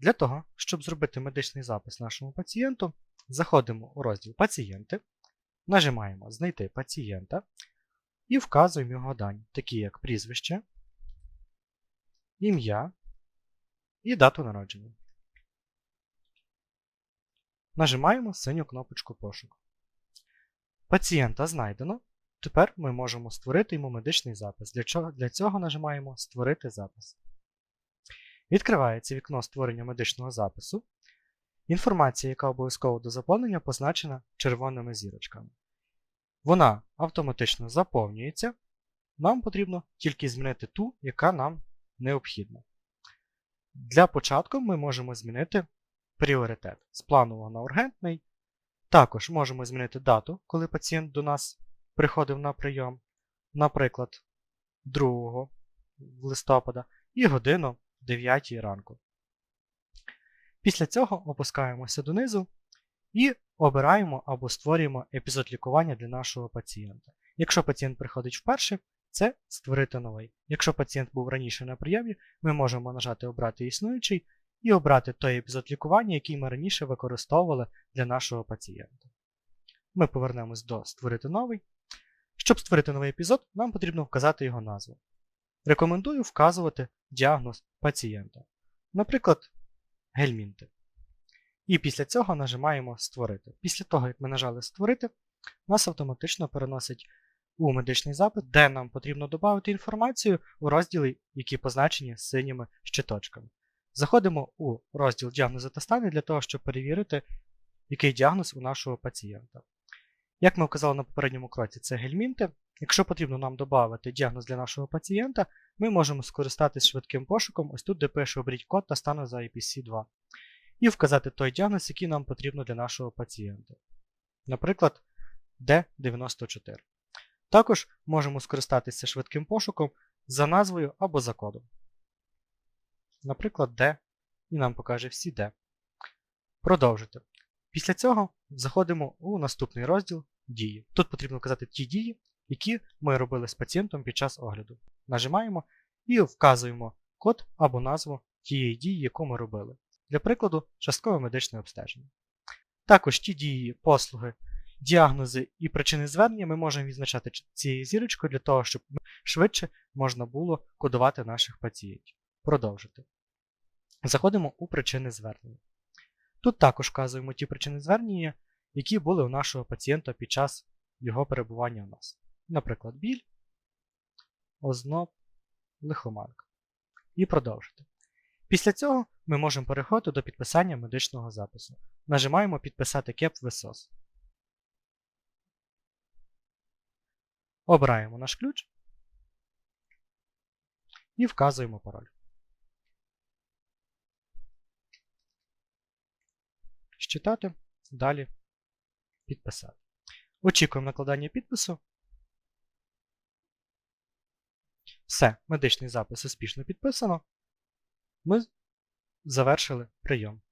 Для того, щоб зробити медичний запис нашому пацієнту, заходимо у розділ Пацієнти, нажимаємо Знайти пацієнта і вказуємо його дані, такі як прізвище, ім'я і дату народження. Нажимаємо синю кнопочку Пошук. Пацієнта знайдено. Тепер ми можемо створити йому медичний запис. Для цього нажимаємо Створити запис. Відкривається вікно створення медичного запису. Інформація, яка обов'язково до заповнення, позначена червоними зірочками. Вона автоматично заповнюється. Нам потрібно тільки змінити ту, яка нам необхідна. Для початку ми можемо змінити пріоритет з планового на ургентний. Також можемо змінити дату, коли пацієнт до нас приходив на прийом, наприклад, 2 листопада і годину 9 ранку. Після цього опускаємося донизу і обираємо або створюємо епізод лікування для нашого пацієнта. Якщо пацієнт приходить вперше, це створити новий. Якщо пацієнт був раніше на прийомі, ми можемо нажати Обрати існуючий і обрати той епізод лікування, який ми раніше використовували для нашого пацієнта. Ми повернемось до Створити новий. Щоб створити новий епізод, нам потрібно вказати його назву. Рекомендую вказувати діагноз пацієнта, наприклад, гельмінти. І після цього нажимаємо Створити. Після того, як ми нажали Створити, нас автоматично переносить у медичний запит, де нам потрібно додати інформацію у розділі, які позначені синіми щиточками. Заходимо у розділ діагнози та стани для того, щоб перевірити, який діагноз у нашого пацієнта. Як ми вказали на попередньому кроці, це гельмінти. Якщо потрібно нам додати діагноз для нашого пацієнта, ми можемо скористатися швидким пошуком, ось тут, де пише оберіть код та стану за IPC2, і вказати той діагноз, який нам потрібно для нашого пацієнта. Наприклад, D94. Також можемо скористатися швидким пошуком за назвою або за кодом. Наприклад, D, і нам покаже всі D. Продовжити. Після цього заходимо у наступний розділ Дії. Тут потрібно вказати ті дії, які ми робили з пацієнтом під час огляду. Нажимаємо і вказуємо код або назву тієї дії, яку ми робили. Для прикладу, часткове медичне обстеження. Також ті дії, послуги, діагнози і причини звернення ми можемо відзначати цією зірочкою для того, щоб швидше можна було кодувати наших пацієнтів. Продовжити. Заходимо у причини звернення. Тут також вказуємо ті причини звернення, які були у нашого пацієнта під час його перебування у нас. Наприклад, біль, озноб, лихоманка. І продовжити. Після цього ми можемо переходити до підписання медичного запису. Нажимаємо Підписати КЕП ВСОС. Обираємо наш ключ і вказуємо пароль. Щитати, далі підписати. Очікуємо накладання підпису. Все, медичний запис успішно підписано. Ми завершили прийом.